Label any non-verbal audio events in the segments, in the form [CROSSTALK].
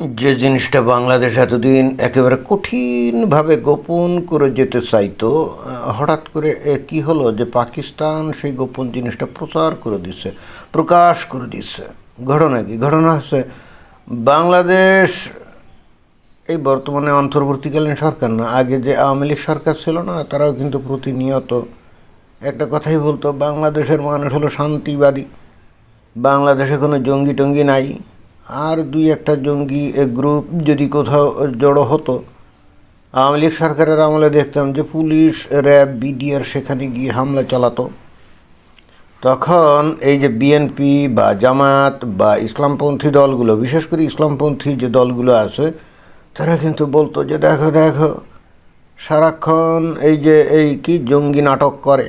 যে জিনিসটা বাংলাদেশ এতদিন একেবারে কঠিনভাবে গোপন করে যেতে চাইতো হঠাৎ করে কি হলো যে পাকিস্তান সেই গোপন জিনিসটা প্রচার করে দিচ্ছে প্রকাশ করে দিচ্ছে ঘটনা কি? ঘটনা হচ্ছে বাংলাদেশ, এই বর্তমানে অন্তর্বর্তীকালীন সরকার না, আগে যে আওয়ামী লীগ সরকার ছিল না, তারাও কিন্তু প্রতিনিয়ত একটা কথাই বলতো, বাংলাদেশের মানুষ হলো শান্তিবাদী, বাংলাদেশে কোনো জঙ্গি টঙ্গি নাই। আর দুই একটা জঙ্গি এ গ্রুপ যদি কোথাও জড়ো হতো, আওয়ামী লীগ সরকারের আমলে দেখতাম যে পুলিশ, র্যাব, বিডিআর সেখানে গিয়ে হামলা চালাতো। তখন এই যে বিএনপি বা জামাত বা ইসলামপন্থী দলগুলো, বিশেষ করে ইসলামপন্থী যে দলগুলো আছে, তারা কিন্তু বলতো যে দেখো দেখো, সারাক্ষণ এই যে এই কি জঙ্গি নাটক করে।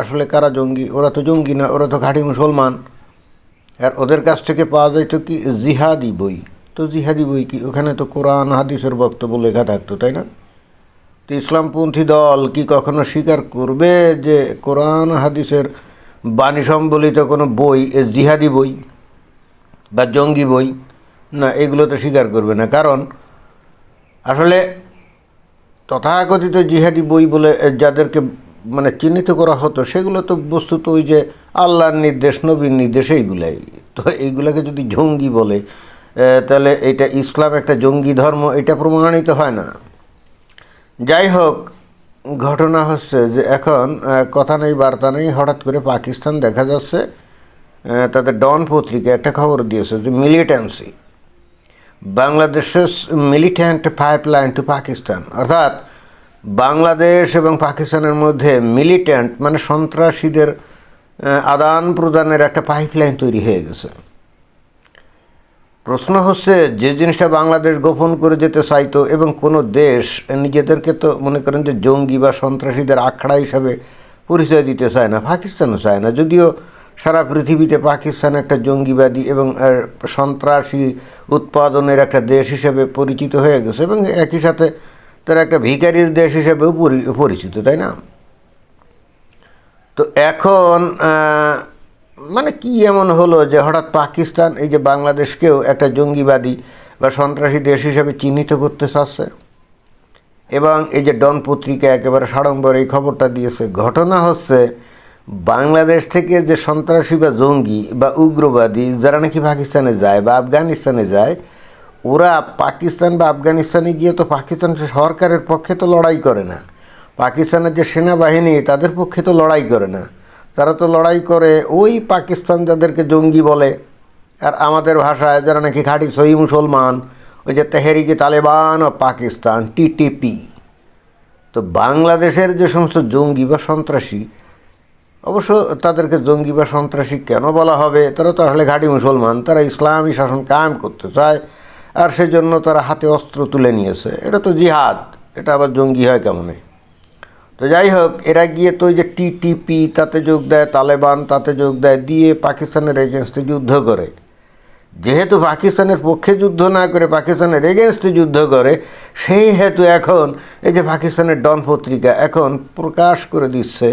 আসলে কারা জঙ্গি? ওরা তো জঙ্গি না, ওরা তো ঘাঁটি মুসলমান। আর ওদের কাছ থেকে পাওয়া যাইতো কি জিহাদি বই? তো জিহাদি বই কি? ওখানে তো কোরআন, হাদিসের বক্তব্য লেখা থাকতো, তাই না? তো ইসলামপন্থী দল কি কখনো স্বীকার করবে যে কোরআন, হাদিসের বাণী সম্বলিত কোনো বই এ জিহাদি বই বা জঙ্গি বই? না, এগুলো তো স্বীকার করবে না। কারণ আসলে তথাকথিত জিহাদি বই বলে যাদেরকে মানে চিহ্নিত করা হতো, সেগুলো তো বস্তুত ওই যে আল্লাহর নির্দেশ, নবীর নির্দেশ, এইগুলাই। তো এইগুলাকে যদি জঙ্গি বলে তাহলে এটা ইসলাম একটা জঙ্গি ধর্ম, এটা প্রমাণিত হয় না। যাই হোক, ঘটনা হচ্ছে যে এখন কথা নেই, বার্তা নেই, হঠাৎ করে পাকিস্তান দেখা যাচ্ছে তাদের ডন পত্রিকা একটা খবর দিয়েছে যে মিলিটেন্সি বাংলাদেশের মিলিট্যান্ট পাইপলাইন টু পাকিস্তান, অর্থাৎ বাংলাদেশ এবং পাকিস্তানের মধ্যে মিলিট্যান্ট মানে সন্ত্রাসীদের আদান প্রদানের একটা পাইপলাইন তৈরি হয়ে গেছে। প্রশ্ন হচ্ছে, যে জিনিসটা বাংলাদেশ গোপন করে যেতে চাইতো এবং কোনো দেশ নিজেদেরকে তো মনে করেন যে জঙ্গি বা সন্ত্রাসীদের আখড়া হিসাবে পরিচয় দিতে চায় না, পাকিস্তানও চায় না। যদিও সারা পৃথিবীতে পাকিস্তান একটা জঙ্গিবাদী এবং সন্ত্রাসী উৎপাদনের একটা দেশ হিসেবে পরিচিত হয়ে গেছে এবং একই সাথে তারা একটা ভিখারির দেশ হিসেবেও পরি- পরিচিত, তাই না? তো এখন মানে কি এমন হলো যে হঠাৎ পাকিস্তান, এই যে বাংলাদেশকেও একটা জঙ্গিবাদী বা সন্ত্রাসী দেশ হিসেবে চিহ্নিত করতে চাচ্ছে? এবং এই যে ডন পত্রিকা একেবারে সাড়ম্বর এই খবরটা দিয়েছে, ঘটনা হচ্ছে বাংলাদেশ থেকে যে সন্ত্রাসী বা জঙ্গি বা উগ্রবাদী যারা নাকি পাকিস্তানে যায় বা আফগানিস্তানে যায় ওরা পাকিস্তান বা আফগানিস্তানে গিয়ে তো পাকিস্তান সরকারের পক্ষে তো লড়াই করে না। পাকিস্তানের যে সেনাবাহিনী, তাদের পক্ষে তো লড়াই করে না। তারা তো লড়াই করে ওই পাকিস্তান যাদেরকে জঙ্গি বলে। আর আমাদের ভাষায় যারা নাকি খাঁটি সহি মুসলমান, ওই যে তেহরিকে তালেবান ও পাকিস্তান টিটিপি তো বাংলাদেশের যে সমস্ত জঙ্গি বা সন্ত্রাসী, অবশ্য তাদেরকে জঙ্গি বা সন্ত্রাসী কেন বলা হবে? তারা তো আসলে ঘাঁটি মুসলমান, তারা ইসলামী শাসন কায়েম করতে চায়। আর সেজন্য তারা হাতে অস্ত্র তুলে নিয়েছে। এটা তো জিহাদ, এটা আবার জঙ্গি হয় কেমনে? তো যাই হোক, এরা গিয়ে তো ওই যে টিটিপি তাতে যোগ দেয়, তালেবান তাতে যোগ দেয়, দিয়ে পাকিস্তানের এগেনস্টে যুদ্ধ করে। যেহেতু পাকিস্তানের পক্ষে যুদ্ধ না করে, পাকিস্তানের এগেনস্টে যুদ্ধ করে, সেই হেতু এখন এই যে পাকিস্তানের ডন পত্রিকা এখন প্রকাশ করে দিচ্ছে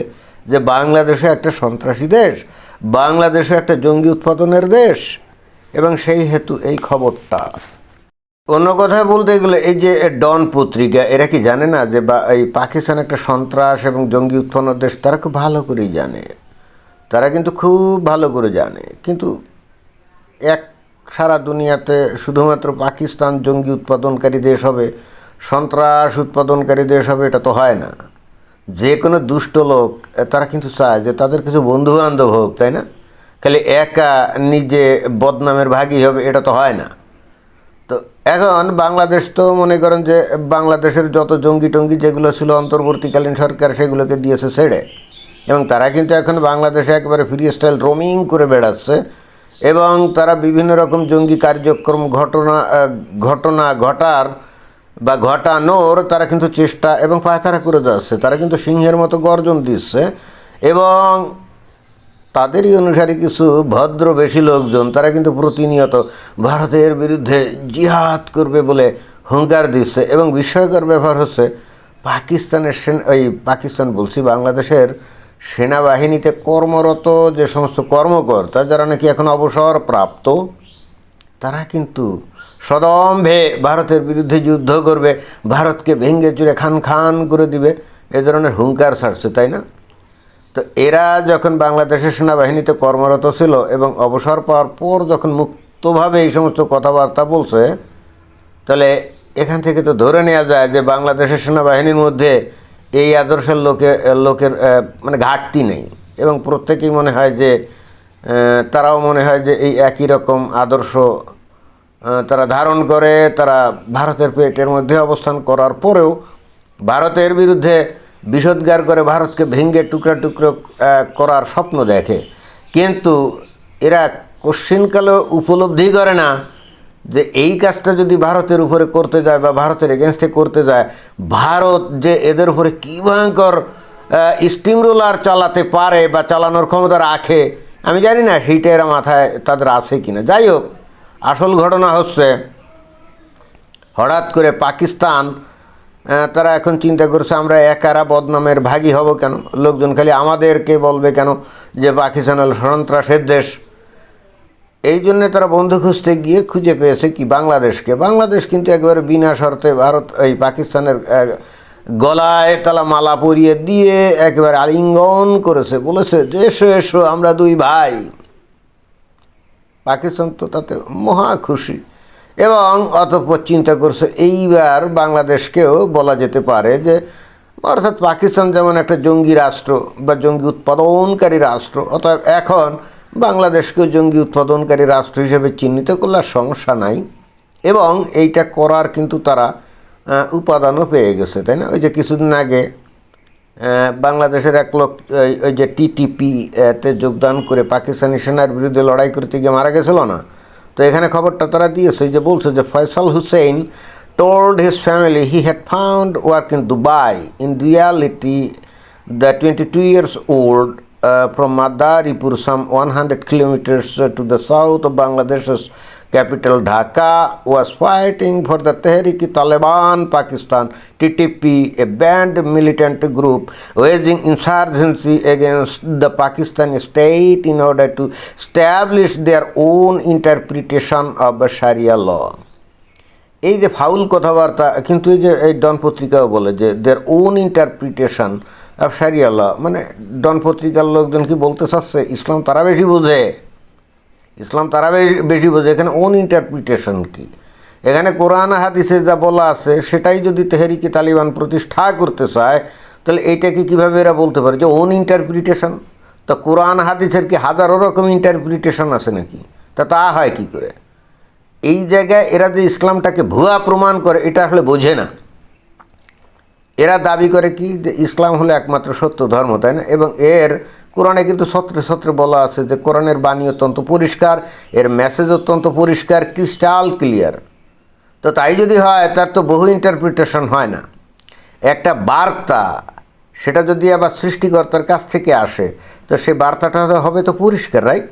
যে বাংলাদেশে একটা সন্ত্রাসী দেশ, বাংলাদেশে একটা জঙ্গি উৎপাদনের দেশ, এবং সেই হেতু এই খবরটা। অন্য কথায় বলতে গেলে এই যে ডন পত্রিকা, এরা কি জানে না যে বা এই পাকিস্তান একটা সন্ত্রাস এবং জঙ্গি উৎপন্ন দেশ, তারা খুব ভালো করেই জানে। তারা কিন্তু খুব ভালো করে জানে। কিন্তু এক সারা দুনিয়াতে শুধুমাত্র পাকিস্তান জঙ্গি উৎপাদনকারী দেশ হবে, সন্ত্রাস উৎপাদনকারী দেশ হবে, এটা তো হয় না। যে কোনো দুষ্ট লোক, তারা কিন্তু চায় যে তাদের কিছু বন্ধু বান্ধব হোক, তাই না? খালি একা নিজে বদনামের ভাগী হবে, এটা তো হয় না। তো এখন বাংলাদেশ তো মনে করেন যে বাংলাদেশের যত জঙ্গি টঙ্গি যেগুলো ছিল অন্তর্বর্তীকালীন সরকার সেগুলোকে দিয়েছে ছেড়ে। এবং তারা কিন্তু এখন বাংলাদেশে একেবারে ফ্রি স্টাইল রোমিং করে বেড়াচ্ছে এবং তারা বিভিন্ন রকম জঙ্গি কার্যক্রম ঘটনা ঘটনা ঘটার বা ঘটানোর তারা কিন্তু চেষ্টা এবং পায়তারা করে যাচ্ছে। তারা কিন্তু সিংহের মতো গর্জন দিচ্ছে এবং তাদেরই অনুসারী কিছু ভদ্র বেশি লোকজন, তারা কিন্তু প্রতিনিয়ত ভারতের বিরুদ্ধে জিহাদ করবে বলে হুঙ্কার দিচ্ছে। এবং বিস্ময়কর ব্যাপার হচ্ছে, পাকিস্তানের সেন ওই পাকিস্তান বলছি, বাংলাদেশের সেনাবাহিনীতে কর্মরত যে সমস্ত কর্মকর্তা, যারা নাকি এখন অবসর প্রাপ্ত তারা কিন্তু সদম্ভে ভারতের বিরুদ্ধে যুদ্ধ করবে, ভারতকে ভেঙ্গে চুরে খান খান করে দিবে। এ ধরনের হুঙ্কার ছাড়ছে, তাই না? তো এরা যখন বাংলাদেশের সেনাবাহিনীতে কর্মরত ছিল এবং অবসর পাওয়ার পর যখন মুক্তভাবে এই সমস্ত কথাবার্তা বলছে, তাহলে এখান থেকে তো ধরে নেওয়া যায় যে বাংলাদেশের সেনাবাহিনীর মধ্যে এই আদর্শের লোকে, লোকের মানে ঘাটতি নেই। এবং প্রত্যেকেই মনে হয় যে তারাও মনে হয় যে এই একই রকম আদর্শ তারা ধারণ করে, তারা ভারতের পেটের মধ্যে অবস্থান করার পরেও ভারতের বিরুদ্ধে বিষোদ্গার করে ভারতকে ভেঙ্গে টুকরা টুকরো করার স্বপ্ন দেখে। কিন্তু এরা কোশ্চিনকালে উপলব্ধি করে না যে এই কাজটা যদি ভারতের উপরে করতে যায় বা ভারতের এগেনস্টে করতে যায়, ভারত যে এদের উপরে কী ভয়ঙ্কর স্টিম রোলার চালাতে পারে বা চালানোর ক্ষমতা রাখে, আমি জানি না, সেইটা এরা মাথায় তাদের আছে কি না যাই হোক, আসল ঘটনা হচ্ছে, হঠাৎ করে পাকিস্তান তারা এখন চিন্তা করছে, আমরা একারা বদনামের ভাগী হব কেন? লোকজন খালি আমাদেরকে বলবে কেন যে পাকিস্তান হল সন্ত্রাসের দেশ? এই জন্যে তারা বন্ধু খুঁজতে গিয়ে খুঁজে পেয়েছে কি বাংলাদেশকে। বাংলাদেশ কিন্তু একবারে বিনা শর্তে ভারত, এই পাকিস্তানের গলায় তালা মালা পরিয়ে দিয়ে একেবারে আলিঙ্গন করেছে। বলেছে, যে এসো এসো, আমরা দুই ভাই। পাকিস্তান তো তাতে মহা খুশি। এবং অতঃপর চিন্তা করছে, এইবার বাংলাদেশকেও বলা যেতে পারে যে, অর্থাৎ পাকিস্তান যেমন একটা জঙ্গি রাষ্ট্র বা জঙ্গি উৎপাদনকারী রাষ্ট্র, অতএব এখন বাংলাদেশকেও জঙ্গি উৎপাদনকারী রাষ্ট্র হিসেবে চিহ্নিত করলে সমস্যা নাই। এবং এইটা করার কিন্তু তারা উপাদানও পেয়ে গেছে, তাই না? ওই যে কিছুদিন আগে বাংলাদেশের এক লোক, ওই- ওই যে টিটিপিতে যোগদান করে পাকিস্তানি সেনার বিরুদ্ধে লড়াই করতে গিয়ে মারা গেছিল না? তো এখানে খবরটা তারা দিয়েছে যে বলছে যে Faisal Hussain told his family he had found work in Dubai. In reality, the 22 years old uh, from Madaripur, some 100 kilometers uh, to the south of Bangladesh's capital Dhaka was fighting for the Tehrik Taliban Pakistan TTP a banned militant group waging insurgency against the Pakistan state in order to establish their own interpretation of sharia law এই যে foul কথাবার্তা, কিন্তু এই যে এই ডন পত্রিকাও বলে যে their own interpretation of sharia law মানে ডন পত্রিকার লোকজন কি বলতে চাচ্ছে? ইসলাম তারা বেশি বোঝে। ইসলাম তারা বেশি- বোঝে। এখানে ওন ইন্টারপ্রিটেশন কি? এখানে কোরআন হাদিসে যা বলা আছে, সেটাই যদি তেহরিকে তালিবান প্রতিষ্ঠা করতে চায়, তাহলে এইটাকে কীভাবে এরা বলতে পারে যে ওন ইন্টারপ্রিটেশন তা কোরআন হাদিসের কি হাজারো রকম ইন্টারপ্রিটেশন আছে নাকি? তা তা হয় কি করে? এই জায়গায় এরা যে ইসলামটাকে ভুয়া প্রমাণ করে, এটা আসলে বোঝে না। এরা দাবি করে কি যে ইসলাম হলো একমাত্র সত্য ধর্ম, তাই না? এবং এর কোরআনে কিন্তু সত্রে সত্রে বলা আছে যে কোরআনের বাণী অত্যন্ত পরিষ্কার, এর মেসেজ অত্যন্ত পরিষ্কার ক্রিস্টাল ক্লিয়ার তো তাই যদি হয়, তার তো বহু ইন্টারপ্রিটেশন হয় না। একটা বার্তা, সেটা যদি আবার সৃষ্টিকর্তার কাছ থেকে আসে, তো সেই বার্তাটা হবে তো পরিষ্কার রাইট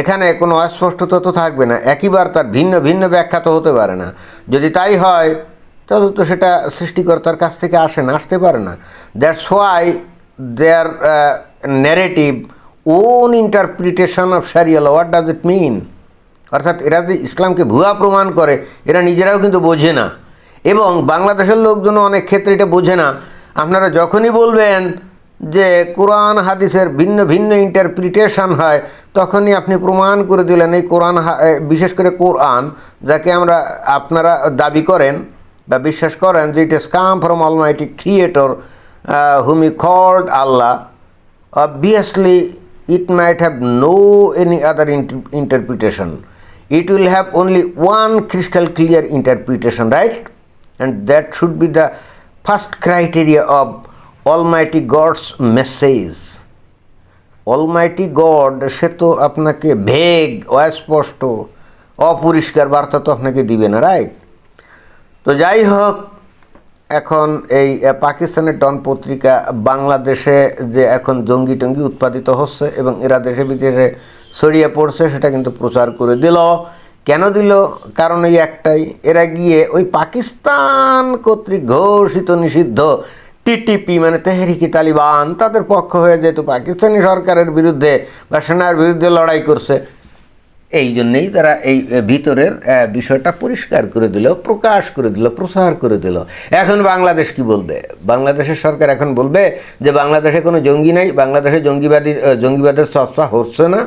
এখানে কোনো অস্পষ্টতা তো থাকবে না। একই বার্তার ভিন্ন ভিন্ন ব্যাখ্যা তো হতে পারে না। যদি তাই হয়, তাহলে তো সেটা সৃষ্টিকর্তার কাছ থেকে আসে না, আসতে পারে না। That's why their narrative own interpretation of sharia law what does it mean অর্থাৎ এরা যে ইসলামকে ভুয়া প্রমাণ করে, এরা নিজেরাও কিন্তু বোঝে না। এবং বাংলাদেশের লোকজন অনেক ক্ষেত্রে এটা বোঝে না। আপনারা যখনই বলবেন যে কোরআন, হাদিসের ভিন্ন ভিন্ন ইন্টারপ্রিটেশন হয়, তখনই আপনি প্রমাণ করে দিলেন এই কোরআন বিশেষ করে কোরআন, যাকে আমরা, আপনারা দাবি করেন বা বিশ্বাস করেন যে it is come from almighty creator whom called Allah obviously it might have no any other inter- interpretation it will have only one crystal clear interpretation right and that should be the first criteria of almighty god's message almighty god সে তো আপনাকে vague অস্পষ্ট অপরিষ্কার বার্তা তো আপনাকে দিবে না right তো যাই হোক এখন এই পাকিস্তানের ডন পত্রিকা বাংলাদেশে যে এখন জঙ্গি টঙ্গি উৎপাদিত হচ্ছে এবং এরা দেশে বিদেশে ছড়িয়ে পড়ছে, সেটা কিন্তু প্রচার করে দিল। কেন দিল? কারণ এই একটাই, এরা গিয়ে ওই পাকিস্তান কর্তৃক ঘোষিত নিষিদ্ধ টিটিপি মানে তেহরিকি তালিবান, তাদের পক্ষ হয়ে যেহেতু পাকিস্তানি সরকারের বিরুদ্ধে বা সেনার বিরুদ্ধে লড়াই করছে এই জন্যেই তারা এই ভিতরের বিষয়টা পরিষ্কার করে দিল, প্রকাশ করে দিল, প্রসার করে দিল। এখন বাংলাদেশ কি বলবে? বাংলাদেশের সরকার এখন বলবে যে বাংলাদেশে কোনো জঙ্গি নাই, বাংলাদেশে জঙ্গিবাদী জঙ্গিবাদের চর্চা হচ্ছে না।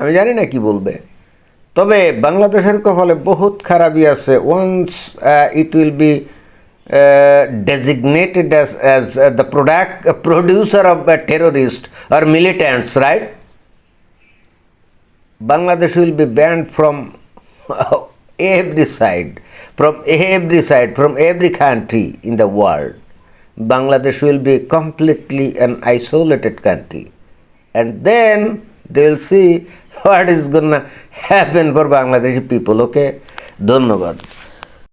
আমি জানি না কি বলবে। তবে বাংলাদেশের কপালে বহুত খারাপই আছে। Once it will be designated as as the product product, producer terrorist or militants, right? bangladesh will be banned from [LAUGHS] every side from every side from every country in the world bangladesh will be completely an isolated country and then they will see [LAUGHS] what is gonna [LAUGHS] happen for bangladeshi people okay ধন্যবাদ